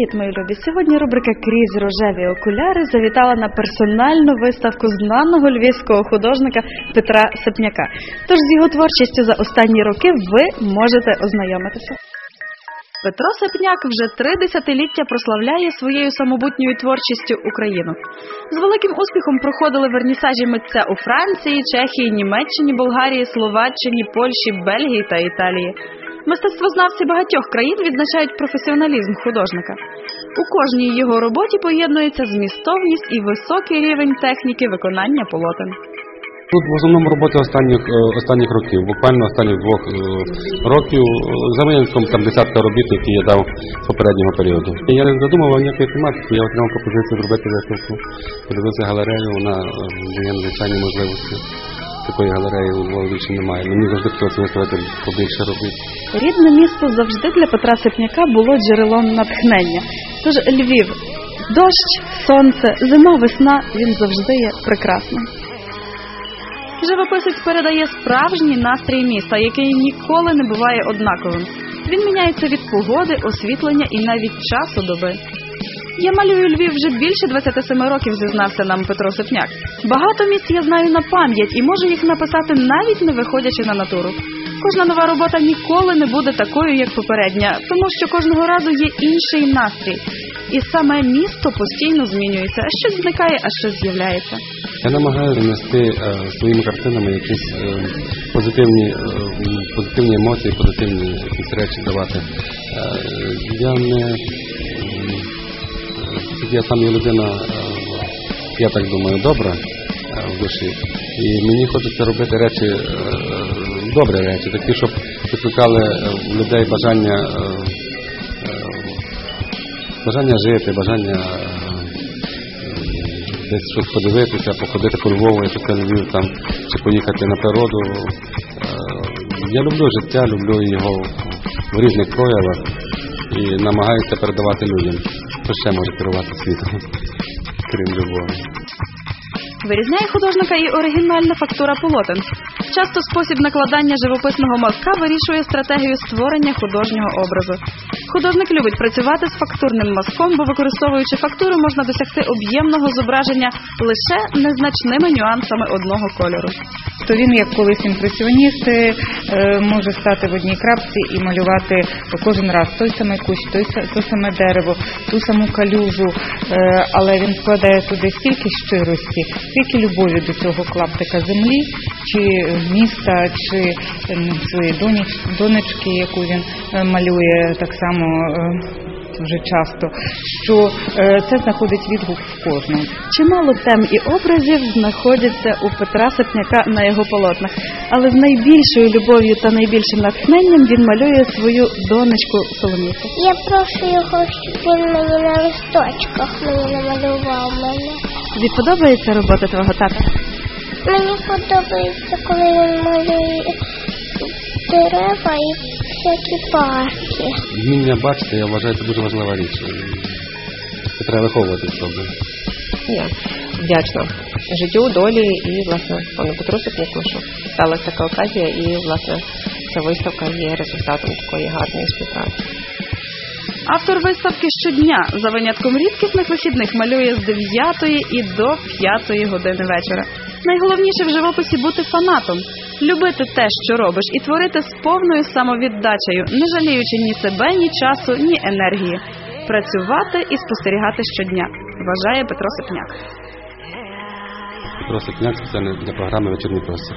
Привіт, мої любі! Сьогодні рубрика Крізь рожеві окуляри завітала на персональну виставку знаного львівського художника Петра Сепняка. Тож з його творчістю за останні роки ви можете ознайомитися. Петро Сепняк вже три десятиліття прославляє своєю самобутньою творчістю Україну. З великим успіхом проходили вернісажі митця у Франції, Чехії, Німеччині, Болгарії, Словаччині, Польщі, Бельгії та Італії. Мистецтвознавці багатьох країн відзначають професіоналізм художника. У кожній його роботі поєднується змістовність і високий рівень техніки виконання полотен. Тут в основному роботи останніх е, останніх років, буквально останніх двох е, років, е, за винятком там десятка робіт, які я дав попереднього періоду. І я не задумував ніякої тематики, я отримав пропозицію зробити виставку, подивився галерею, вона дає надзвичайні можливості. Такої галереї у Львові немає. Мені завжди хотілося виставити побільше робіт. Рідне місто завжди для Петра Сипняка було джерелом натхнення. Тож Львів, дощ, сонце, зима, весна він завжди є прекрасним. Живописець передає справжній настрій міста, який ніколи не буває однаковим. Він міняється від погоди, освітлення і навіть часу доби. Я малюю Львів вже більше 27 років, зізнався нам Петро Сипняк. Багато місць я знаю на пам'ять і можу їх написати навіть не виходячи на натуру. Кожна нова робота ніколи не буде такою, як попередня, тому що кожного разу є інший настрій. І саме місто постійно змінюється, а щось зникає, а щось з'являється. Я намагаюся донести е, своїми картинами якісь е, позитивні, е, позитивні емоції, позитивні якісь речі давати. Е, я не я сам є людина, е, я так думаю, добра е, в душі. І мені хочеться робити речі, е, добрі речі, такі, щоб викликали в людей бажання, бажання жити, бажання. десь щось подивитися, походити по Львову, якщо Львів там, чи поїхати на природу. Я люблю життя, люблю його в різних проявах і намагаюся передавати людям, що ще може керувати світом, крім любові. Вирізняє художника і оригінальна фактура полотен. Часто спосіб накладання живописного мазка вирішує стратегію створення художнього образу. Художник любить працювати з фактурним мазком, бо використовуючи фактуру, можна досягти об'ємного зображення лише незначними нюансами одного кольору. То він, як колись імпресіоніст, е, може стати в одній крапці і малювати кожен раз той самий кущ, той то саме дерево, ту саму калюжу, е, але він вкладає туди стільки щирості, стільки любові до цього клаптика землі, чи міста, чи ем, своєї донечки, яку він е, малює так само. Дуже часто, що е, це знаходить відгук в кожному. Чимало тем і образів знаходяться у Петра Сапняка на його полотнах, але з найбільшою любов'ю та найбільшим натхненням він малює свою донечку Соломійку. Я прошу його, щоб він мені на листочках мені намалював мене. Тобі подобається робота твого тата? Мені подобається, коли він малює дерева і всякі парки. Вміння бачити, я вважаю, це дуже важлива річ. Це треба виховувати в собі. Я вдячна життю, долі і власне пану Петру Сипняку, що сталася така оказія, і власне ця виставка є результатом такої гарної співпраці. Автор виставки щодня за винятком рідкісних вихідних малює з 9 і до 5 години вечора. Найголовніше в живописі бути фанатом, любити те, що робиш, і творити з повною самовіддачею, не жаліючи ні себе, ні часу, ні енергії. Працювати і спостерігати щодня, вважає Петро Сипняк. Петро Сипняк спеціально для програми вечірній простір.